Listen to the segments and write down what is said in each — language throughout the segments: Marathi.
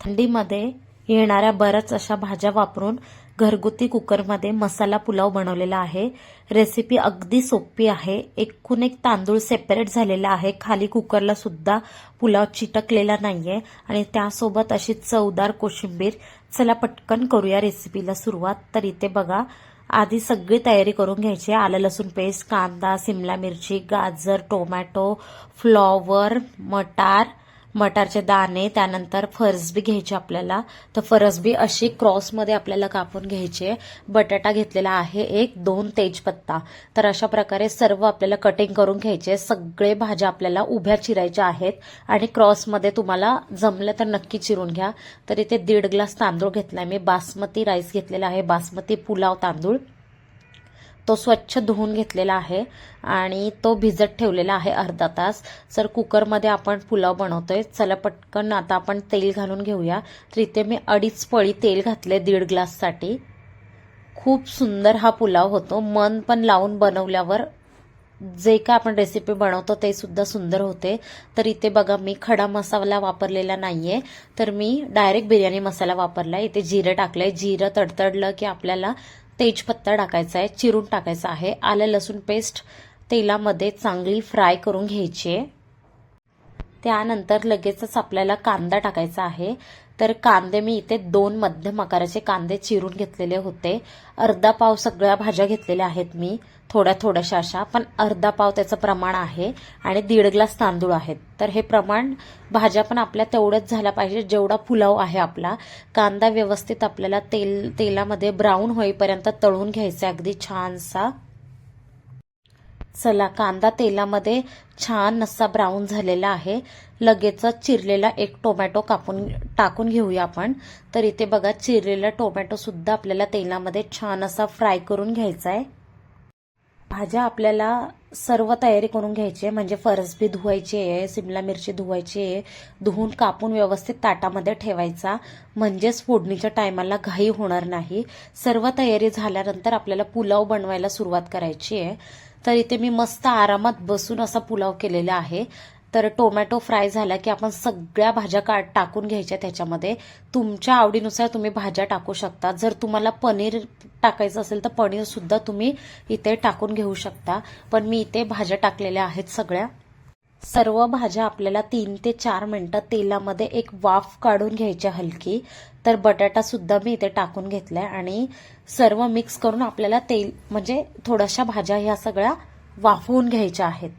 थंडीमध्ये येणाऱ्या बऱ्याच अशा भाज्या वापरून घरगुती कुकरमध्ये मसाला पुलाव बनवलेला आहे. रेसिपी अगदी सोपी आहे. एकूण एक तांदूळ सेपरेट झालेला आहे. खाली कुकरला सुद्धा पुलाव चिटकलेला नाहीये. आणि त्यासोबत अशी चवदार कोशिंबीर. चला पटकन करूया रेसिपीला सुरुवात. तर इथे बघा आधी सगळी तयारी करून घ्यायची आहे. आलं लसूण पेस्ट कांदा सिमला मिरची गाजर टोमॅटो फ्लॉवर मटार मटारचे दाणे त्यानंतर फरसबी घ्यायची आपल्याला. तर फरसबी अशी क्रॉसमध्ये आपल्याला कापून घ्यायची. आहे. बटाटा घेतलेला आहे एक दोन तेजपत्ता. तर अशा प्रकारे सर्व आपल्याला कटिंग करून घ्यायचे. सगळे भाज्या आपल्याला उभ्या चिरायच्या आहेत आणि क्रॉसमध्ये तुम्हाला जमलं तर नक्की चिरून घ्या. तर इथे दीड ग्लास तांदूळ घेतलाय मी. बासमती राईस घेतलेला आहे. बासमती पुलाव तांदूळ. तो स्वच्छ धुवून घेतलेला आहे आणि तो भिजत ठेवलेला आहे अर्धा तास. सर कुकरमध्ये आपण पुलाव बनवतोय. चला पटकन आता आपण तेल घालून घेऊया. तर इथे मी अडीच पळी तेल घातले दीड ग्लाससाठी. खूप सुंदर हा पुलाव होतो. मन पण लावून बनवल्यावर जे काय आपण रेसिपी बनवतो ते सुद्धा सुंदर होते. तर इथे बघा मी खडा मसाला वापरलेला नाहीये. तर मी डायरेक्ट बिर्याणी मसाला वापरलाय. इथे जिरं टाकलंय. जिरं तडतडलं की आपल्याला तेजपत्ता टाकायचा आहे चिरून टाकायचा आहे. आलं लसूण पेस्ट तेलामध्ये चांगली फ्राय करून घ्यायची आहे. त्यानंतर लगेचच आपल्याला कांदा टाकायचा आहे. तर कांदे मी इथे दोन मध्यम आकाराचे कांदे चिरून घेतलेले होते. अर्धा पाव सगळ्या भाज्या घेतलेल्या आहेत मी. थोड्या थोड्याशा अशा पण अर्धा पाव त्याचं प्रमाण आहे आणि दीड ग्लास तांदूळ आहेत. तर हे प्रमाण भाज्या पण आपल्या तेवढंच झाल्या पाहिजे जेवढा पुलाव आहे आपला. कांदा व्यवस्थित आपल्याला तेल तेलामध्ये ब्राऊन होईपर्यंत तळून घ्यायचा अगदी छानसा. चला कांदा तेलामध्ये छान असा ब्राऊन झालेला आहे. लगेचच चिरलेला एक टोमॅटो कापून टाकून घेऊया आपण. तर इथे बघा चिरलेला टोमॅटो सुद्धा आपल्याला तेलामध्ये छान असा फ्राय करून घ्यायचा आहे भाज्या आपल्याला सर्व तयारी करून घ्यायची आहे. म्हणजे फरसबी धुवायची आहे सिमला मिरची धुवायची आहे. धुवून कापून व्यवस्थित ताटामध्ये ठेवायचा. म्हणजेच फोडणीच्या टायमाला घाई होणार नाही. सर्व तयारी झाल्यानंतर आपल्याला पुलाव बनवायला सुरुवात करायची आहे. तर इथे मी मस्त आरामात बसून असा पुलाव केलेला आहे. तर टोमॅटो फ्राय झाला की आपण सगळ्या भाज्या का टाकून घ्यायच्या त्याच्यामध्ये. तुमच्या आवडीनुसार तुम्ही भाज्या टाकू शकता. जर तुम्हाला पनीर टाकायचं असेल तर पनीरसुद्धा तुम्ही इथे टाकून घेऊ शकता. पण मी इथे भाज्या टाकलेल्या आहेत सगळ्या. सर्व भाज्या आपल्याला तीन ते चार मिनटं तेलामध्ये एक वाफ काढून घ्यायची हलकी. तर बटाटा सुद्धा मी इथे टाकून घेतलाय आणि सर्व मिक्स करून आपल्याला तेल म्हणजे थोड्याशा भाज्या ह्या सगळ्या वाफवून घ्यायच्या आहेत.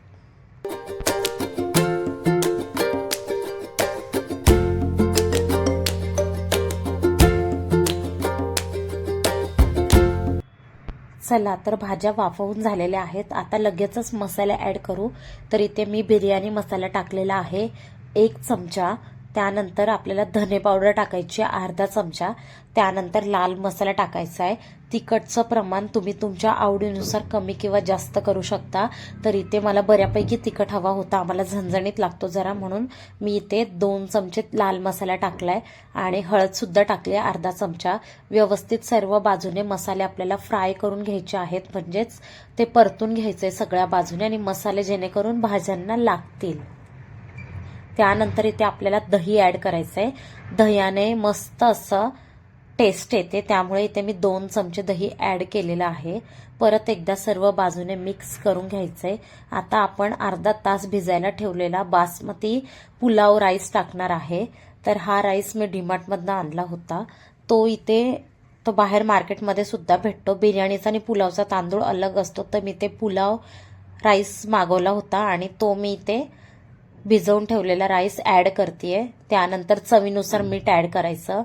चला तर भाज्या वाफवून झालेल्या आहेत. आता लगेचच मसाले ॲड करू. तर इथे मी बिर्याणी मसाला टाकलेला आहे. एक चमचा. त्यानंतर आपल्याला धने पावडर टाकायची आहे अर्धा चमचा. त्यानंतर लाल मसाला टाकायचा आहे. तिखटचं प्रमाण तुम्ही तुमच्या आवडीनुसार कमी किंवा जास्त करू शकता. तर इथे मला बऱ्यापैकी तिखट हवा होता. आम्हाला झणझणीत लागतो जरा म्हणून. मी इथे दोन चमचे लाल मसाला टाकलाय आणि हळदसुद्धा टाकली आहे अर्धा चमचा. व्यवस्थित सर्व बाजूने मसाले आपल्याला फ्राय करून घ्यायचे आहेत. म्हणजेच ते परतून घ्यायचे सगळ्या बाजूने आणि मसाले जेणेकरून भाज्यांना लागतील. त्यानंतर इथे आपल्याला दही ॲड करायचं आहे दह्याने मस्त असं टेस्ट येते. त्यामुळे इथे मी दोन चमचे दही ॲड केलेलं आहे. परत एकदा सर्व बाजूने मिक्स करून घ्यायचं आहे आता आपण अर्धा तास भिजायला ठेवलेला बासमती पुलाव राईस टाकणार आहे. तर हा राईस मी डीमार्टमधनं आणला होता. तो इथे तो बाहेर मार्केटमध्ये सुद्धा भेटतो. बिर्याणीचा आणि पुलावचा तांदूळ अलग असतो. तर मी ते पुलाव राईस मागवला होता आणि तो मी इथे भिजवून ठेवलेला राईस ॲड करते त्यानंतर चवीनुसार मीठ ॲड करायचं.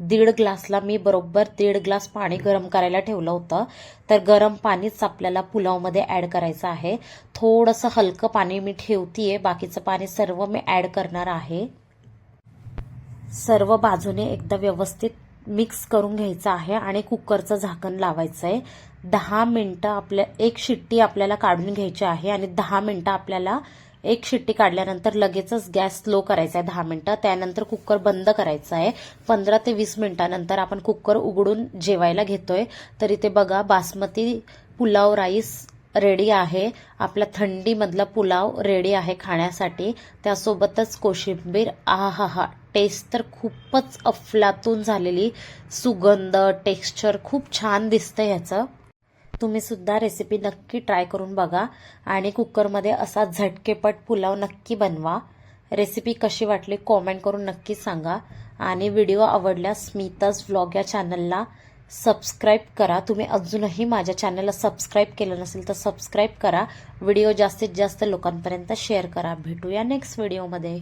दीड ग्लासला मी बरोबर दीड ग्लास पाणी गरम करायला ठेवलं होतं. तर गरम पाणीच आपल्याला पुलावमध्ये ॲड करायचं आहे. थोडंसं हलकं पाणी मी ठेवतीये. बाकीचं पाणी सर्व मी ॲड करणार आहे. सर्व बाजूने एकदा व्यवस्थित मिक्स करून घ्यायचं आहे आणि कुकरचं झाकण लावायचं आहे दहा मिनटं आपल्या एक शिट्टी आपल्याला काढून घ्यायची आहे आणि दहा मिनटं आपल्याला एक शिट्टी काढल्यानंतर लगेचच गॅस स्लो करायचा आहे दहा मिनटं. त्यानंतर कुकर बंद करायचा आहे. पंधरा ते वीस मिनिटानंतर आपण कुकर उघडून जेवायला घेतोय. तर इथे बघा बासमती पुलाव राईस रेडी आहे. आपला थंडीमधला पुलाव रेडी आहे खाण्यासाठी. त्यासोबतच कोशिंबीर आहा हा टेस्ट तर खूपच अफलातून झालेली. सुगंध टेक्स्चर खूप छान दिसतं ह्याचं. तुम्ही सुद्धा रेसिपी नक्की ट्राय करून बघा. आणि कुकरमध्ये असा झटकेपट पुलाव नक्की बनवा. रेसिपी कशी वाटली कॉमेंट करून नक्की सांगा. आणि व्हिडिओ आवडल्यास स्मिताज व्लॉग या चॅनलला सबस्क्राईब करा. तुम्ही अजूनही माझ्या चॅनलला सबस्क्राईब केलं नसेल तर सबस्क्राईब करा. व्हिडिओ जास्तीत जास्त लोकांपर्यंत शेअर करा. भेटूया नेक्स्ट व्हिडिओमध्ये